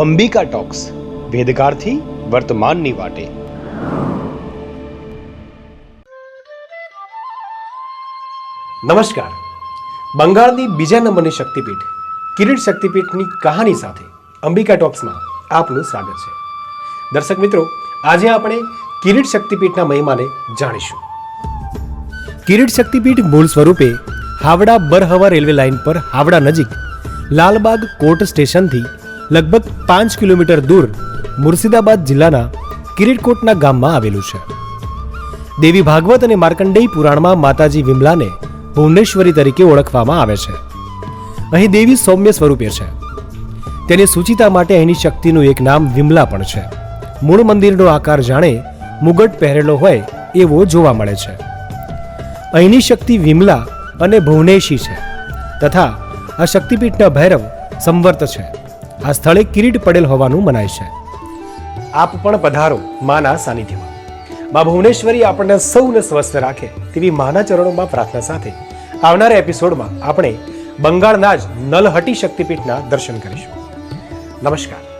Ambika talks વેદકાળથી વર્તમાનની વાટે. નમસ્કાર. બંગાળની બીજા નંબરની શક્તિપીઠ, કિરીટ શક્તિપીઠની કહાની સાથે અંબિકા ટોક્સમાં આપનું સ્વાગત છે. દર્શક મિત્રો, આજે આપણે કિરીટ શક્તિપીઠના મહિમાને જાણીશું. કિરીટ શક્તિપીઠ મૂળ સ્વરૂપે હાવડા બરહવા રેલવે લાઇન પર હાવડા નજીક લાલબાગ કોર્ટ સ્ટેશનથી લગભગ પાંચ કિલોમીટર દૂર મુર્શિદાબાદ જિલ્લાના કિરીટકોટના ગામમાં આવેલું છે. દેવી ભાગવત અને માર્કંડેય પુરાણમાં માતાજી વિમલાને ભુવનેશ્વરી તરીકે ઓળખવામાં આવે છે. અહીં દેવી સૌમ્ય સ્વરૂપે છે. તેની સૂચિતા માટે અહીંની શક્તિનું એક નામ વિમલા પણ છે. મૂળ મંદિરનો આકાર જાણે મુગટ પહેરેલો હોય એવો જોવા મળે છે. અહીંની શક્તિ વિમલા અને ભુવનેશી છે. તથા આ શક્તિપીઠના ભૈરવ સંવર્ત છે. આ સ્થળે કિરીટ પડેલ હોવાનું મનાય છે. આપ પણ પધારો માના સાનિધ્યમાં. મા ભુવનેશ્વરી આપણને સૌને સ્વસ્થ રાખે તેવી માના ચરણોમાં પ્રાર્થના સાથે આવનારા એપિસોડમાં આપણે બંગાળના જ નલહટી શક્તિપીઠના દર્શન કરીશું. નમસ્કાર.